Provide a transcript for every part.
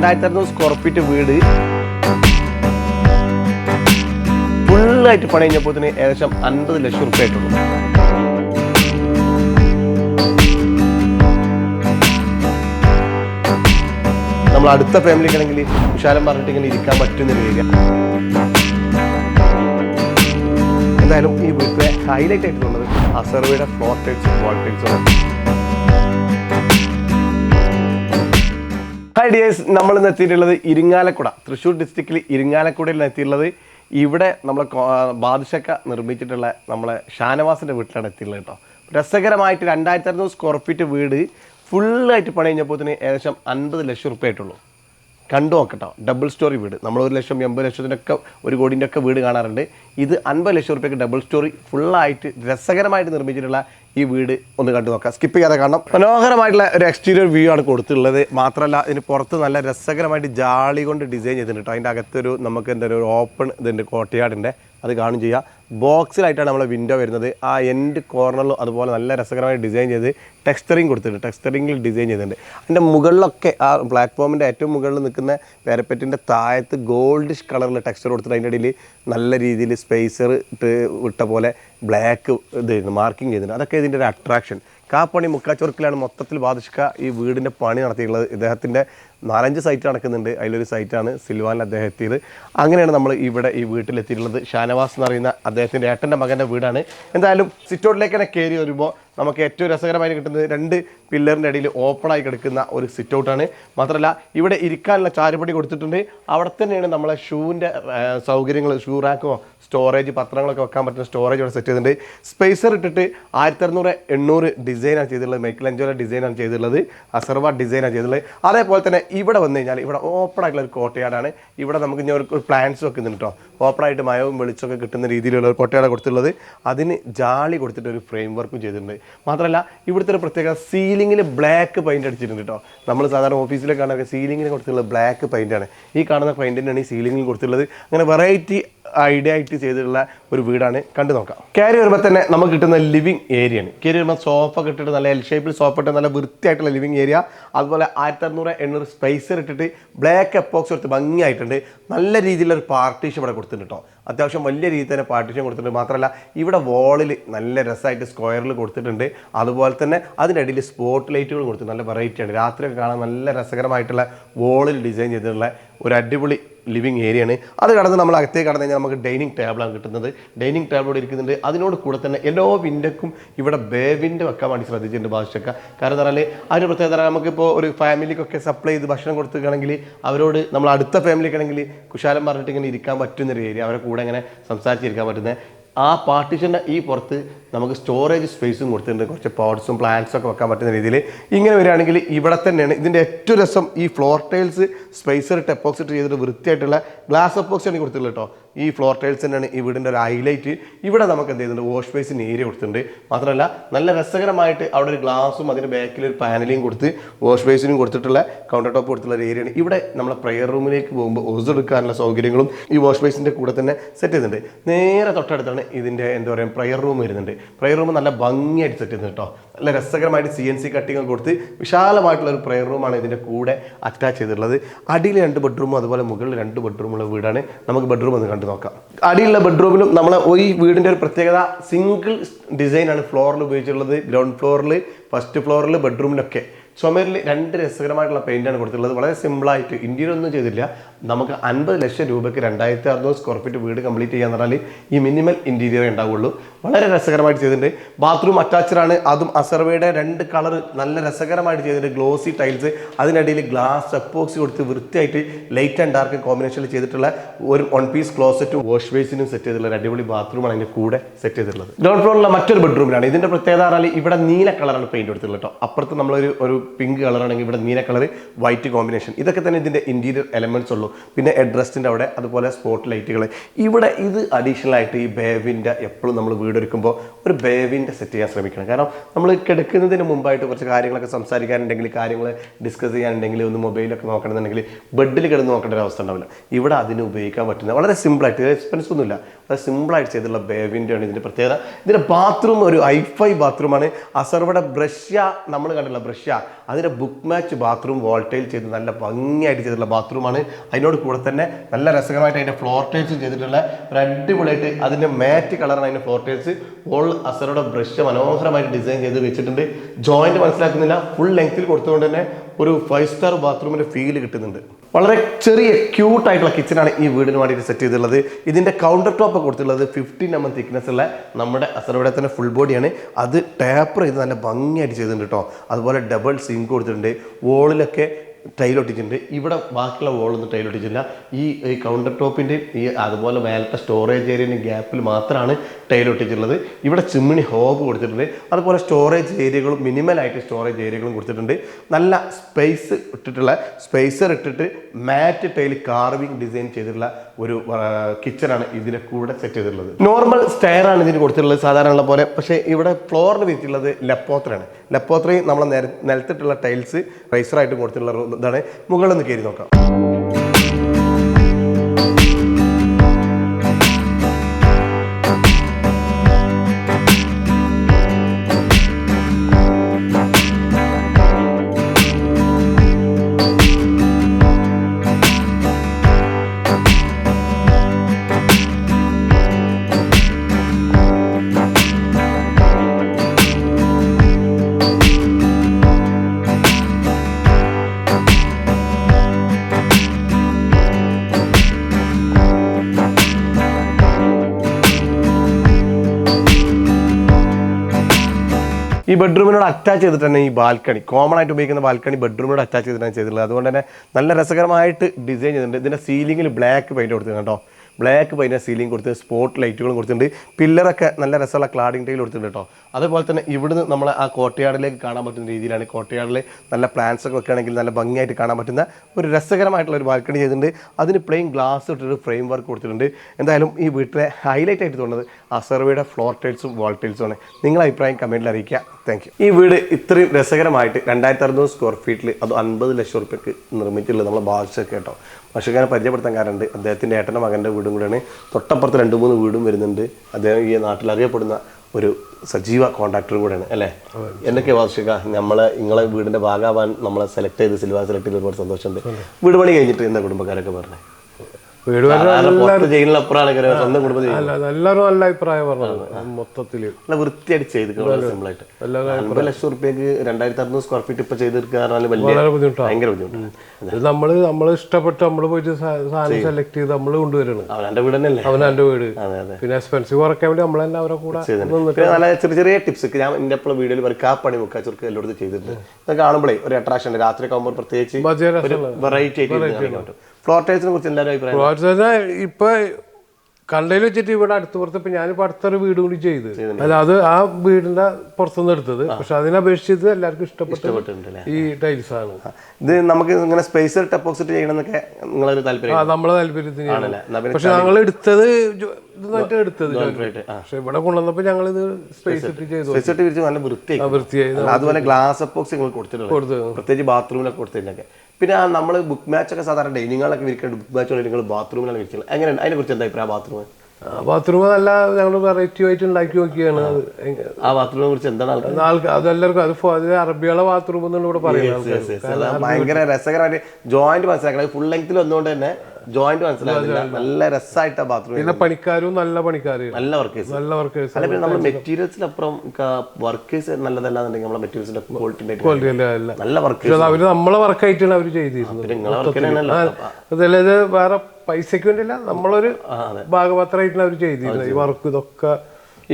രണ്ടായിരത്തി അറുന്നൂറ് square feet വീട്. ഫുള്ളായിട്ട് പണി കഴിഞ്ഞപ്പോൾ ഏകദേശം അൻപത് ലക്ഷം റുപ്യ ആയിട്ടുള്ളൂ. നമ്മൾ അടുത്ത ഫാമിലി ഫാമിലിക്കാണെങ്കിൽ വിശാലം പറഞ്ഞിട്ട് ഇങ്ങനെ ഇരിക്കാൻ പറ്റുന്ന ഏരിയ. എന്തായാലും ഈ വീട്ടിലെ ഹൈലൈറ്റ് ആയിട്ട് തോന്നുന്നത് അസർവയുടെ ഫ്ലോർ ടൈൽസും വാൾ ടൈൽസ് ഹായ് ഡിയേഴ്സ് നമ്മൾ ഇന്ന് എത്തിയിട്ടുള്ളത് ഇരിങ്ങാലക്കുട. തൃശ്ശൂർ ഡിസ്ട്രിക്റ്റിൽ ഇരിങ്ങാലക്കുടയിൽ എത്തിയിട്ടുള്ളത്. ഇവിടെ നമ്മൾ ബാദുഷക്ക നിർമ്മിച്ചിട്ടുള്ള നമ്മളെ ഷാനവാസിന്റെ വീട്ടിലാണ് എത്തിയിട്ടുള്ളത് കേട്ടോ. രസകരമായിട്ട് രണ്ടായിരത്തി അറുന്നൂറ് സ്ക്വയർ ഫീറ്റ് വീട് ഫുള്ളായിട്ട് പണി കഴിഞ്ഞപ്പോൾ തന്നെ ഏകദേശം അൻപത് ലക്ഷം റുപ്യ ആയിട്ടുള്ളൂ. കണ്ടു നോക്കട്ടോ. ഡബിൾ സ്റ്റോറി വീട്. നമ്മൾ ഒരു ലക്ഷം എൺപത് ലക്ഷത്തിനൊക്കെ ഒരു കോടിന്റെ ഒക്കെ വീട് കാണാറുണ്ട്. ഇത് അൻപത് ലക്ഷം റുപ്യക്ക് ഡബിൾ സ്റ്റോറി ഫുള്ളായിട്ട് രസകരമായിട്ട് നിർമ്മിച്ചിട്ടുള്ള ഈ വീട് ഒന്ന് കണ്ടു നോക്കാം. സ്കിപ്പ് ചെയ്യാതെ കാണണം. മനോഹരമായിട്ടുള്ള ഒരു എക്സ്റ്റീരിയർ വ്യൂ ആണ് കൊടുത്തിട്ടുള്ളത്. മാത്രമല്ല ഇതിന് പുറത്ത് നല്ല രസകരമായിട്ട് ജാളി കൊണ്ട് ഡിസൈൻ ചെയ്തിട്ടുണ്ട്. അതിന്റെ അകത്തൊരു നമുക്ക് എന്താ ഒരു ഓപ്പൺ ഇതുണ്ട് കോട്ടയാടിന്റെ അത് കാണും ചെയ്യുക ബോക്സിലായിട്ടാണ് നമ്മളെ വിൻഡോ വരുന്നത്. ആ എൻഡ് കോർണറിലും അതുപോലെ നല്ല രസകരമായി ഡിസൈൻ ചെയ്ത് ടെക്സ്റ്ററിങ് കൊടുത്തിട്ടുണ്ട്. ടെക്സ്റ്ററിങ്ങിൽ ഡിസൈൻ ചെയ്തിട്ടുണ്ട്. അതിന്റെ മുകളിലൊക്കെ ആ പ്ലാറ്റ്ഫോമിന്റെ ഏറ്റവും മുകളിൽ നിൽക്കുന്ന പാരപ്പറ്റിന്റെ താഴത്ത് ഗോൾഡിഷ് കളറിൽ ടെക്സ്ചർ കൊടുത്തിട്ട് അതിന്റെ ഇടയിൽ നല്ല രീതിയിൽ സ്പേസർ ഇട്ട് വിട്ട പോലെ ബ്ലാക്ക് ഇത് മാർക്കിംഗ് ചെയ്തിട്ടുണ്ട് അതൊക്കെ ഇതിന്റെ ഒരു അട്രാക്ഷൻ കാപ്പണി മുക്കാച്ചോർക്കിലാണ് മൊത്തത്തിൽ ബാദിഷ്ക ഈ വീടിന്റെ പണി നടത്തിയിട്ടുള്ളത്. ഇദ്ദേഹത്തിന്റെ നാലഞ്ച് സൈറ്റ് നടക്കുന്നുണ്ട്. അതിലൊരു സൈറ്റാണ് സിൽവാനിൽ അദ്ദേഹം എത്തിയത്. അങ്ങനെയാണ് നമ്മൾ ഇവിടെ ഈ വീട്ടിലെത്തിയിട്ടുള്ളത്. ഷാനവാസ് എന്ന് പറയുന്ന അദ്ദേഹത്തിന്റെ ഏട്ടന്റെ മകന്റെ വീടാണ്. എന്തായാലും സിറ്റോട്ടിലേക്ക് തന്നെ കയറി വരുമ്പോൾ നമുക്ക് ഏറ്റവും രസകരമായി കിട്ടുന്നത് രണ്ട് പില്ലറിന്റെ ഇടയിൽ ഓപ്പണായി കിടക്കുന്ന ഒരു സിറ്റ് ഔട്ടാണ് മാത്രമല്ല ഇവിടെ ഇരിക്കാനുള്ള ചാരുപടി കൊടുത്തിട്ടുണ്ട്. അവിടെ തന്നെയാണ് നമ്മളെ ഷൂവിന്റെ സൗകര്യങ്ങൾ ഷൂ റാക്കോ സ്റ്റോറേജ് പത്രങ്ങളൊക്കെ വെക്കാൻ പറ്റുന്ന സ്റ്റോറേജ് ഇവിടെ സെറ്റ് ചെയ്തിട്ടുണ്ട്. സ്പേസർ ഇട്ടിട്ട് ആയിരത്തി അറുന്നൂറ് എണ്ണൂറ് ഡിസൈനാണ് ചെയ്തിട്ടുള്ളത്. മൈക്കിൾ അഞ്ചോല ഡിസൈനാണ് ചെയ്തിട്ടുള്ളത്. അസർവ ഡിസൈനാണ് ചെയ്തിട്ടുള്ളത്. അതേപോലെ തന്നെ ഇവിടെ വന്നു കഴിഞ്ഞാൽ ഇവിടെ ഓപ്പൺ ആയിട്ടുള്ള ഒരു കോട്ടയാടാണ് ഇവിടെ നമുക്ക് ഇനി ഒരു പ്ലാൻസ് വെക്കുന്നുണ്ട് കേട്ടോ ഓപ്പൺ ആയിട്ട് മയവും വെളിച്ചമൊക്കെ കിട്ടുന്ന രീതിയിലുള്ള ഒരു കോട്ടയാണ് കൊടുത്തിട്ടുള്ളത്. അതിന് ജാളി കൊടുത്തിട്ട് ഒരു ഫ്രെയിം വർക്കും ചെയ്തിട്ടുണ്ട്. മാത്രമല്ല ഇവിടുത്തെ ഒരു പ്രത്യേകത സീലിങ്ങിൽ ബ്ലാക്ക് പെയിന്റ് അടിച്ചിട്ടുണ്ട് കേട്ടോ നമ്മൾ സാധാരണ ഓഫീസിലൊക്കെ കാണാൻ സീലിങ്ങിന് കൊടുത്തിട്ടുള്ള ബ്ലാക്ക് പെയിന്റാണ് ഈ കാണുന്ന പെയിന്റിനാണ് ഈ സീലിങ്ങിൽ കൊടുത്തിട്ടുള്ളത്. അങ്ങനെ വെറൈറ്റി ഐഡിയ ആയിട്ട് ചെയ്തിട്ടുള്ള ഒരു വീടാണ്. കണ്ടു നോക്കാം. കയറി വരുമ്പോൾ തന്നെ നമുക്ക് കിട്ടുന്ന ലിവിങ് ആണ്. കയറി വരുമ്പോൾ സോഫ കിട്ടിയിട്ട് നല്ല എൽ ഷേപ്പിൽ സോഫ ഇട്ട് നല്ല വൃത്തിയായിട്ടുള്ള ലിവിങ് ഏരിയ അതുപോലെ ആയിരത്തി അറുന്നൂറ് എണ്ണൂറ് സ്പൈസർ ഇട്ടിട്ട് ബ്ലാക്ക് എപ്പോക്സ് കൊടുത്ത് ഭംഗിയായിട്ടുണ്ട്. നല്ല രീതിയിലുള്ള ഒരു പാർട്ടീഷൻ ഇവിടെ കൊടുത്തിട്ടുണ്ട് കേട്ടോ അത്യാവശ്യം വലിയ രീതിയിൽ തന്നെ പാർട്ടീഷൻ കൊടുത്തിട്ടുണ്ട്. മാത്രമല്ല ഇവിടെ വോളിൽ നല്ല രസമായിട്ട് സ്ക്വയറിൽ കൊടുത്തിട്ടുണ്ട്. അതുപോലെ തന്നെ അതിനിടയിൽ സ്പോട്ട് ലൈറ്റുകൾ കൊടുത്തിട്ടുണ്ട്. നല്ല വെറൈറ്റിയാണ് രാത്രിയൊക്കെ കാണാൻ നല്ല രസകരമായിട്ടുള്ള വോളിൽ ഡിസൈൻ ചെയ്തിട്ടുള്ള ഒരു അടിപൊളി ലിവിങ് ഏരിയയാണ്. അത് കടന്ന് നമ്മൾ അകത്തേക്ക് കടന്നു കഴിഞ്ഞാൽ നമുക്ക് ഡൈനിങ് ടേബിളാണ് കിട്ടുന്നത്. ഡൈനിങ് ടേബിളോട് ഇരിക്കുന്നുണ്ട്. അതിനോട് കൂടെ തന്നെ എല്ലാ വിൻഡോക്കും ഇവിടെ ബേ വിൻഡോ വെക്കാൻ വേണ്ടി ശ്രദ്ധിച്ചിട്ടുണ്ട് ബാദുഷക്ക കാരണം എന്താ പറഞ്ഞാൽ അതിന് പ്രത്യേകത നമുക്കിപ്പോൾ ഒരു ഫാമിലിക്കൊക്കെ സപ്ലൈ ചെയ്ത് ഭക്ഷണം കൊടുത്തുകയാണെങ്കിൽ അവരോട് നമ്മൾ അടുത്ത ഫാമിലിക്കാണെങ്കിൽ കുശാലം പറഞ്ഞിട്ട് ഇങ്ങനെ ഇരിക്കാൻ പറ്റുന്നൊരു ഏരിയ അവരെ കൂടെ ഇങ്ങനെ സംസാരിച്ചിരിക്കാൻ പറ്റുന്ന ആ പാർട്ടീഷന്റെ ഈ പുറത്ത് നമുക്ക് സ്റ്റോറേജ് സ്പേസും കൊടുത്തിട്ടുണ്ട്. കുറച്ച് പോട്ട്സും പ്ലാന്റ്സും ഒക്കെ വെക്കാൻ പറ്റുന്ന രീതിയിൽ. ഇങ്ങനെ വരികയാണെങ്കിൽ ഇവിടെ തന്നെയാണ് ഇതിന്റെ ഏറ്റവും രസം ഈ ഫ്ലോർ ടൈൽസ് സ്പേസർ ടെപ്പോക്സിറ്റ് ചെയ്തിട്ട് വൃത്തിയായിട്ടുള്ള ഗ്ലാസ് എപ്പോക്സ് ആണ് കൊടുത്തിട്ടുള്ളത് കേട്ടോ. ഈ ഫ്ലോർ ടൈൽസ് തന്നെയാണ് ഈ വീടിന്റെ ഒരു ഹൈലൈറ്റ് ഇവിടെ നമുക്ക് എന്ത് ചെയ്യുന്നുണ്ട്? വാഷ് ബേസിന് ഏരിയ കൊടുത്തിട്ടുണ്ട്. മാത്രമല്ല നല്ല രസകരമായിട്ട് അവിടെ ഒരു ഗ്ലാസും അതിന്റെ ബാക്കിൽ ഒരു പാനലിയും കൊടുത്ത് വാഷ് ബേസിനും കൊടുത്തിട്ടുള്ള കൗണ്ടർ ടോപ്പ് കൊടുത്തിട്ടുള്ള ഒരു ഏരിയയാണ് ഇവിടെ നമ്മൾ പ്രെയർ റൂമിലേക്ക് പോകുമ്പോൾ ഓസ് എടുക്കാനുള്ള സൗകര്യങ്ങളും ഈ വാഷ് ബേസിന്റെ കൂടെ തന്നെ സെറ്റ് ചെയ്തിട്ടുണ്ട് നേരെ തൊട്ടടുത്താണ് ഇതിന്റെ എന്താ പറയുക പ്രയർ റൂം വരുന്നുണ്ട്. പ്രയർ റൂം നല്ല ഭംഗിയായിട്ട് സെറ്റ് ചെയ്യുന്നത് കേട്ടോ നല്ല രസകരമായിട്ട് സി എൻ സി കട്ടിങ് കൊടുത്ത് വിശാലമായിട്ടുള്ള ഒരു പ്രയർ റൂമാണ് ഇതിന്റെ കൂടെ അറ്റാച്ച് ചെയ്തിട്ടുള്ളത്. അടിയിൽ രണ്ട് ബെഡ്റൂമും അതുപോലെ മുകളിൽ രണ്ട് ബെഡ്റൂമുള്ള വീടാണ്. നമുക്ക് ബെഡ്റൂം ഒന്ന് കണ്ടു നോക്കാം. അടിയിലുള്ള ബെഡ്റൂമിലും നമ്മൾ ഈ വീടിന്റെ ഒരു പ്രത്യേകത സിംഗിൾ ഡിസൈനാണ് ഫ്ലോറിൽ ഉപയോഗിച്ചിട്ടുള്ളത്. ഗ്രൗണ്ട് ഫ്ലോറിൽ ഫസ്റ്റ് ഫ്ലോറിൽ ബെഡ്റൂമിലൊക്കെ ചുമരിൽ രണ്ട് രസകരമായിട്ടുള്ള പെയിന്റാണ് കൊടുത്തിട്ടുള്ളത്. വളരെ സിമ്പിളായിട്ട് ഇന്റീരിയർ ഒന്നും ചെയ്തില്ല നമുക്ക് അൻപത് ലക്ഷം രൂപയ്ക്ക് രണ്ടായിരത്തി അറുന്നൂറ് സ്ക്വയർ ഫീറ്റ് വീട് കംപ്ലീറ്റ് ചെയ്യാന്ന് പറഞ്ഞാൽ ഈ മിനിമൽ ഇന്റീരിയർ ഉണ്ടാവുള്ളൂ. വളരെ രസകരമായിട്ട് ചെയ്തിട്ടുണ്ട്. ബാത്റൂം അറ്റാച്ചഡാണ് അതും അസർവയുടെ രണ്ട് കളർ നല്ല രസകരമായിട്ട് ചെയ്തിട്ടുണ്ട്. ഗ്ലോസി ടൈൽസ് അതിനിടയിൽ ഗ്ലാസ് എപ്പോക്സി കൊടുത്ത് വൃത്തിയായിട്ട് ലൈറ്റ് ആൻഡ് ഡാർക്ക് കോമ്പിനേഷനിൽ ചെയ്തിട്ടുള്ള ഒരു വൺ പീസ് ക്ലോസറ്റും വാഷ് ബേസിനും സെറ്റ് ചെയ്തിട്ടുള്ള അടിപൊളി ബാത്റൂമാണ് അതിന്റെ കൂടെ സെറ്റ് ചെയ്തിട്ടുള്ളത്. ഗ്രൗണ്ട് ഫ്ലോറിലുള്ള മറ്റൊരു ബെഡ്റൂമിലാണ് ഇതിന്റെ പ്രത്യേകത പറഞ്ഞാൽ ഇവിടെ നീല കളറാണ് പെയിന്റ് കൊടുത്തിട്ടുള്ളത് കേട്ടോ. അപ്പുറത്ത് നമ്മളൊരു ഒരു പിങ്ക് കളറാണെങ്കിൽ ഇവിടെ നീല കളർ വൈറ്റ് കോമ്പിനേഷൻ ഇതൊക്കെ തന്നെ ഇതിന്റെ ഇന്റീരിയർ എലമെന്റ്സ് ഉള്ളൂ. പിന്നെ ഹെഡ്രസ്റ്റിന്റെ അവിടെ അതുപോലെ സ്പോട്ട് ലൈറ്റുകൾ ഇവിടെ ഇത് അഡീഷണൽ ആയിട്ട് ഈ ബേവിന്റെ എപ്പോഴും നമ്മൾ വീടൊരുക്കുമ്പോൾ ഒരു ബേവിന്റെ സെറ്റ് ചെയ്യാൻ ശ്രമിക്കണം. കാരണം നമ്മൾ കിടക്കുന്നതിന് മുമ്പായിട്ട് കുറച്ച് കാര്യങ്ങളൊക്കെ സംസാരിക്കാനുണ്ടെങ്കിൽ കാര്യങ്ങൾ ഡിസ്കസ് ചെയ്യാനുണ്ടെങ്കിൽ ഒന്ന് മൊബൈലൊക്കെ നോക്കണമെന്നുണ്ടെങ്കിൽ ബെഡിൽ കിടന്ന് നോക്കേണ്ട ഒരു അവസ്ഥ ഉണ്ടാവില്ല. ഇവിടെ അതിന് ഉപയോഗിക്കാൻ പറ്റുന്ന വളരെ സിമ്പിളായിട്ട് എക്സ്പെൻസ് ഒന്നുമില്ല. വളരെ സിമ്പിളായിട്ട് ചെയ്തിട്ടുള്ള ബേവിന്റെ ആണ് ഇതിന്റെ പ്രത്യേകത. ഇതിന്റെ ബാത്റൂം ഒരു ഐഫൈ ബാത്റൂമാണ് അസർവയുടെ ബ്രഷ്യ നമ്മൾ കണ്ടുള്ള ബ്രഷ്യ. അതിന്റെ ബുക്ക് മാച്ച് ബാത്റൂം വോൾട്ടേൽ ചെയ്ത് നല്ല ഭംഗിയായിട്ട് ചെയ്തിട്ടുള്ള ബാത്റൂമാണ് അതിനോട് കൂടെ തന്നെ നല്ല രസകരമായിട്ട് അതിന്റെ ഫ്ലോർ ടൈൽസ് ചെയ്തിട്ടുള്ള ഒരു അടിപൊളിയായിട്ട് അതിന്റെ മാറ്റ് കളറാണ് അതിന്റെ ഫ്ലോർ ടൈൽസ് ഓൾ അസറുടെ ബ്രഷ് മനോഹരമായിട്ട് ഡിസൈൻ ചെയ്ത് വെച്ചിട്ടുണ്ട്. ജോയിന്റ് മനസ്സിലാക്കുന്നില്ല. ഫുൾ ലെങ്ത്തിൽ കൊടുത്തുകൊണ്ട് തന്നെ ഒരു ഫൈവ് സ്റ്റാർ ബാത്റൂമിന്റെ ഫീൽ കിട്ടുന്നുണ്ട്. വളരെ ചെറിയ ക്യൂട്ട് ആയിട്ടുള്ള കിച്ചണാണ് ഈ വീടിന് വേണ്ടിയിട്ട് സെറ്റ് ചെയ്തിട്ടുള്ളത്. ഇതിന്റെ കൗണ്ടർ ടോപ്പ് കൊടുത്തിട്ടുള്ളത് ഫിഫ്റ്റീൻ എം എം തിക്നെസ് ഉള്ള നമ്മുടെ അസറവിടെ തന്നെ ഫുൾ ബോഡിയാണ് അത് ടേപ്പർ ചെയ്ത് നല്ല ഭംഗിയായിട്ട് ചെയ്തിട്ടുണ്ട് കേട്ടോ അതുപോലെ ഡബിൾ സിങ്ക് കൊടുത്തിട്ടുണ്ട്. വോളിലൊക്കെ ടൈൽ ഒട്ടിച്ചിട്ടുണ്ട്. ഇവിടെ ബാക്കിയുള്ള വോളൊന്നും ടൈൽ ഒട്ടിച്ചില്ല ഈ കൗണ്ടർ ടോപ്പിന്റെ ഈ അതുപോലെ മേലത്തെ സ്റ്റോറേജ് ഏരിയന്റെ ഗ്യാപ്പിൽ മാത്രമാണ് ടൈലൊട്ടിച്ചിട്ടുള്ളത് ഇവിടെ ചിമ്മിണി ഹോബ് കൊടുത്തിട്ടുണ്ട്. അതുപോലെ സ്റ്റോറേജ് ഏരിയകളും മിനിമലായിട്ട് സ്റ്റോറേജ് ഏരിയകളും കൊടുത്തിട്ടുണ്ട്. നല്ല സ്പേസ് ഇട്ടിട്ടുള്ള സ്പേസർ ഇട്ടിട്ട് മാറ്റ് ടൈൽ കാർവിംഗ് ഡിസൈൻ ചെയ്തിട്ടുള്ള ഒരു കിച്ചണാണ് ഇതിന്റെ കൂടെ സെറ്റ് ചെയ്തിട്ടുള്ളത്. നോർമൽ സ്റ്റെയർ ആണ് ഇതിന് കൊടുത്തിട്ടുള്ളത് സാധാരണ ഉള്ള പോലെ. പക്ഷേ ഇവിടെ ഫ്ലോറിന് വിരിച്ചിട്ടുള്ളത് ലെപ്പോത്രയാണ് ലെപ്പോത്രയും നമ്മൾ നിലത്തിട്ടുള്ള ടൈൽസ് റൈസറായിട്ടും കൊടുത്തിട്ടുള്ള ഇതാണ് മുകളിൽ നിന്ന് കയറി നോക്കാം. ഈ ബെഡ്റൂമിനോട് അറ്റാച്ച് ചെയ്തിട്ട് തന്നെ ഈ ബാൽക്കണി കോമൺ ആയിട്ട് ഉപയോഗിക്കുന്ന ബാൽക്കണി ബെഡ്റൂമിനോട് അറ്റാച്ച് ചെയ്തിട്ടാണ് ചെയ്തിട്ടുള്ളത്. അതുകൊണ്ട് തന്നെ നല്ല രസകരമായിട്ട് ഡിസൈൻ ചെയ്തിട്ടുണ്ട്. ഇതിന്റെ സീലിംഗിൽ ബ്ലാക്ക് പെയിന്റ് കൊടുത്തിട്ടുണ്ട് കേട്ടോ. ബ്ലാക്ക് പൈന സീലിംഗ് കൊടുത്ത് സ്പോട്ട് ലൈറ്റുകളും കൊടുത്തിട്ടുണ്ട്. പില്ലറൊക്കെ നല്ല രസമുള്ള ക്ലാഡിംഗ് ടൈൽ കൊടുത്തിട്ടുണ്ട് കേട്ടോ അതേപോലെ തന്നെ ഇവിടുന്ന് നമ്മൾ ആ കോട്ടയാടിലേക്ക് കാണാൻ പറ്റുന്ന രീതിയിലാണ് കോട്ടയാടിൽ നല്ല പ്ലാന്റ്സ് ഒക്കെ വെക്കുകയാണെങ്കിൽ നല്ല ഭംഗിയായിട്ട് കാണാൻ പറ്റുന്ന ഒരു രസകരമായിട്ടുള്ള ഒരു ബാൽക്കണി ചെയ്തിട്ടുണ്ട്. അതിന് പ്ലെയിൻ ഗ്ലാസ് ഇട്ടൊരു ഫ്രെയിം വർക്ക് കൊടുത്തിട്ടുണ്ട്. എന്തായാലും ഈ വീട്ടിലെ ഹൈലൈറ്റ് ആയിട്ട് തോന്നുന്നത് അസർവയുടെ ഫ്ലോർ ടൈൽസും വാൾ ടൈൽസും ആണ്. നിങ്ങളുടെ അഭിപ്രായം കമന്റിൽ അറിയിക്കുക. താങ്ക് ഈ വീട് ഇത്രയും രസകരമായിട്ട് രണ്ടായിരത്തി അറുന്നൂറ് സ്ക്വയർ ഫീറ്റിൽ അത് അൻപത് ലക്ഷം റുപ്യക്ക് നിർമ്മിച്ചിട്ടുള്ളത് നമ്മളെ ബാധിച്ചൊക്കെ കേട്ടോ. പക്ഷേ പരിചയപ്പെടുത്താൻ കാരണമുണ്ട് അദ്ദേഹത്തിന്റെ ഏട്ടന്റെ മകന്റെ വീടും കൂടെയാണ്. തൊട്ടപ്പുറത്ത് രണ്ട് മൂന്ന് വീടും വരുന്നുണ്ട്. അദ്ദേഹം ഈ നാട്ടിൽ അറിയപ്പെടുന്ന ഒരു സജീവ കോൺട്രാക്ടറും കൂടെയാണ് അല്ലേ? എന്നൊക്കെ വാർഷിക നമ്മളെ നിങ്ങളെ വീടിന്റെ ഭാഗമാവാൻ നമ്മളെ സെലക്ട് ചെയ്ത് സിൽവാ സെലക്ട് ചെയ്ത് ഒരുപാട് സന്തോഷമുണ്ട്. വീട് പണി കഴിഞ്ഞിട്ട് എന്താ കുടുംബക്കാരൊക്കെ പറഞ്ഞത് എല്ലാവരും നല്ല അഭിപ്രായം പറഞ്ഞത് മൊത്തത്തിൽ നല്ല വൃത്തിയായിട്ട് ചെയ്ത് സിമ്പിൾ ആയിട്ട്. അൻപത് ലക്ഷം റുപ്യക്ക് രണ്ടായിരത്തി അറുന്നൂറ് സ്ക്വയർ ഫീറ്റ് ഇപ്പൊ ചെയ്തെടുക്കുക വലിയ വളരെ ബുദ്ധിമുട്ടാണ്. ഭയങ്കര ബുദ്ധിമുട്ടാണ്. ഇത് നമ്മൾ നമ്മൾ ഇഷ്ടപ്പെട്ട് നമ്മൾ പോയിട്ട് സാധനം സെലക്ട് ചെയ്ത് നമ്മൾ കൊണ്ടുവരണം അവൻ എന്റെ വീട്. തന്നെയല്ലേ പിന്നെ എക്സ്പെൻസീവ് കുറയ്ക്കാൻ വേണ്ടി നമ്മൾ തന്നെ അവരെ കൂടെ നല്ല ചെറിയ ചെറിയ ടിപ്സ് ഞാൻ എന്റെ എപ്പോഴും വീഡിയോയിൽ പറയും. ആ പണി മുക്കാ ചുരുക്ക് എല്ലായിടത്തും ചെയ്തിട്ടുണ്ട്. അത് കാണുമ്പോഴേ ഒരു അട്രാക്ഷൻ രാത്രി ഒക്കെ ആകുമ്പോൾ പ്രത്യേകിച്ച് വെറൈറ്റി ആയിട്ട് ഫ്ലോർ ടൈൽസിനെ കുറിച്ച് എന്തായാലും അഭിപ്രായം? പ്രോത്സാഹനം ഇപ്പൊ കണ്ടയിൽ വെച്ചിട്ട് ഇവിടെ അടുത്ത് പുറത്ത് ഇപ്പൊ ഞാനിപ്പോ അടുത്തൊരു വീട് കൂടി ചെയ്ത്. അല്ല അത് ആ വീടിന്റെ പുറത്തുനിന്ന് എടുത്തത്. പക്ഷെ അതിനപേക്ഷിച്ച് എല്ലാവർക്കും ഇഷ്ടപ്പെട്ടു ഈ ടൈൽസ് ആണ്. ഇത് നമുക്ക് ഇങ്ങനെ സ്പേസ് ഡെപ്പോസിറ്റ് ചെയ്യണമെന്നൊക്കെ നിങ്ങളൊരു താല്പര്യം? ആ നമ്മളെ താല്പര്യത്തിന് ആണല്ലേ. എന്നാ പിന്നെ പക്ഷെ ഞങ്ങൾ എടുത്തത് ജോ- ഇത് നന്നായിട്ട് എടുത്തത്. പക്ഷെ ഇവിടെ കൊണ്ടുവന്നപ്പോ ഞങ്ങൾ ഇത് സ്പേസ് ഇട്ട് ചെയ്തു സ്പേസ് ഇട്ട് വിരിച്ച് നല്ല വൃത്തിയായി. അതുപോലെ ഗ്ലാസ് ബോക്സ് നിങ്ങൾ കൊടുത്തിട്ടുണ്ട് കൊടുത്തു. പ്രത്യേകിച്ച് ബാത്റൂമിലൊക്കെ കൊടുത്തതിനൊക്കെ പിന്നെ ആ നമ്മൾ ബുക്ക് മാച്ച് ഒക്കെ സാധാരണ ഡൈനിങ്ങുകളൊക്കെ വിരിക്കുന്നത് ബുക്ക് മാച്ച് നിങ്ങൾ ബാത്റൂമിലാണ് വിരിക്കുന്നത് എങ്ങനെയാണ് അതിനെ കുറിച്ച് എന്താ അഭിപ്രായം ബാത്റൂം ബാത്റൂം നല്ല ഞങ്ങൾ വെറൈറ്റി ആയിട്ട് ഉണ്ടാക്കി നോക്കിയാണ്. ആ. ബാത്റൂമിനെ കുറിച്ച് എന്താണ് ആൾക്കാർ ആൾക്ക് അതെല്ലാവർക്കും അത് അത് അറബികളെ ബാത്റൂം എന്നാണ് ഇവിടെ പറയുന്നത് ഭയങ്കര രസകരമായിട്ട് ജോയിന്റ് മനസ്സിലാക്കണം. ഫുൾ ലെങ്ത്തിൽ വന്നുകൊണ്ട് തന്നെ ജോയിന്റ് മനസ്സിലാവില്ല നല്ല രസമായിട്ട് ബാത്റൂം പിന്നെ പണിക്കാരും നല്ല പണിക്കാരും നല്ല വർക്കേഴ്സ് നല്ല വർക്കേഴ്സ് അല്ല പിന്നെ നമ്മൾ മെറ്റീരിയൽസിലപ്പുറം വർക്കേഴ്സ് നല്ലതല്ലാന്നുണ്ടെങ്കിൽ നമ്മളെ മെറ്റീരിയൽസിന്റെ ക്വാളിറ്റി ക്വാളിറ്റി നല്ല വർക്കേഴ്സ് അവർ നമ്മളെ വർക്കായിട്ടാണ് അവർ ചെയ്തിരുന്നത്. നിങ്ങളെ വേറെ പൈസക്ക് വേണ്ടിയല്ല നമ്മളൊരു. ഭാഗപത്രമായിട്ടാണ് അവർ ചെയ്തിരുന്നത്. ഈ വർക്ക് ഇതൊക്കെ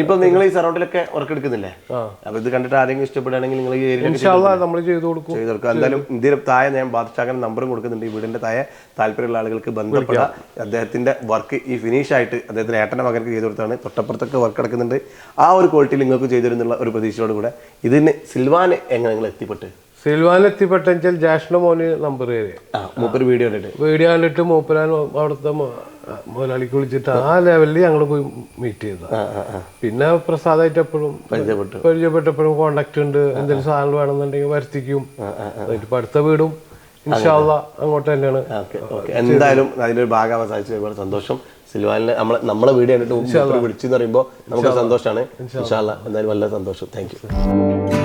ഇപ്പൊ നിങ്ങൾ ഈ സറൗണ്ടിലൊക്കെ വർക്ക് എടുക്കുന്നില്ലേ. അപ്പൊ ഇത് കണ്ടിട്ട് ആരെങ്കിലും ഇഷ്ടപ്പെടുകയാണെങ്കിൽ നിങ്ങൾ ഈ ഏരിയ ഇൻഷാല്ല നമ്മൾ ചെയ്തു കൊടുക്കും. ചെയ്തു കൊടുക്കും. എന്തായാലും ഇന്ത്യയിലെ താഴെ ഞാൻ ബാദുഷാഖൻ നമ്പറും കൊടുക്കുന്നുണ്ട്. ഈ വീടിന്റെ താഴെ താല്പര്യമുള്ള ആളുകൾക്ക് ബന്ധപ്പെട്ട അദ്ദേഹത്തിന്റെ വർക്ക് ഈ ഫിനിഷ് ആയിട്ട് അദ്ദേഹത്തിന്റെ ഏട്ടന്റെ മകനക്ക് ചെയ്തു കൊടുത്താണ്. തൊട്ടപ്പുറത്തൊക്കെ വർക്ക് എടുക്കുന്നുണ്ട് ആ ഒരു ക്വാളിറ്റിയിൽ നിങ്ങൾക്ക് ചെയ്തു തരുന്നുള്ള ഒരു പ്രതീക്ഷയോടുകൂടെ ഇതിന് സിൽവാന് എങ്ങനെ നിങ്ങൾ എത്തിപ്പെട്ട്? സിൽവാൻ എത്തിപ്പെട്ടെങ്കിൽ ജാഷ്ണ മോന് നമ്പർ കയറി ആ മൂപ്പര് വീഡിയോ കണ്ടിട്ട്. വീഡിയോ കണ്ടിട്ട് മൂപ്പരാൻ അവിടുത്തെ മുതലാളിക്ക് വിളിച്ചിട്ട് ആ ലെവലിൽ ഞങ്ങൾ പോയി മീറ്റ് ചെയ്ത. ആ ആ ആ. പിന്നെ പ്രസാദായിട്ട് എപ്പോഴും പരിചയപ്പെട്ടു. പരിചയപ്പെട്ടപ്പോഴും കോണ്ടാക്ട് ഉണ്ട്. എന്തെങ്കിലും സാധനങ്ങൾ വേണമെന്നുണ്ടെങ്കിൽ വരുത്തിക്കും. ഇപ്പൊ അടുത്ത വീടും ഇൻഷാല്ല അങ്ങോട്ട് തന്നെയാണ്. ഓക്കെ ഓക്കെ എന്തായാലും അതിലൊരു ഭാഗമാവാൻ സാധിച്ചു ഒരുപാട് സന്തോഷം. സിൽവാനിലെ നമ്മളെ നമ്മളെ വീഡിയോ കണ്ടിട്ട് മൂപ്പര് വിളിച്ചെന്ന് പറയുമ്പോൾ നമുക്ക് സന്തോഷമാണ് ഇൻഷാല്ല എന്തായാലും വളരെ സന്തോഷം. Thank you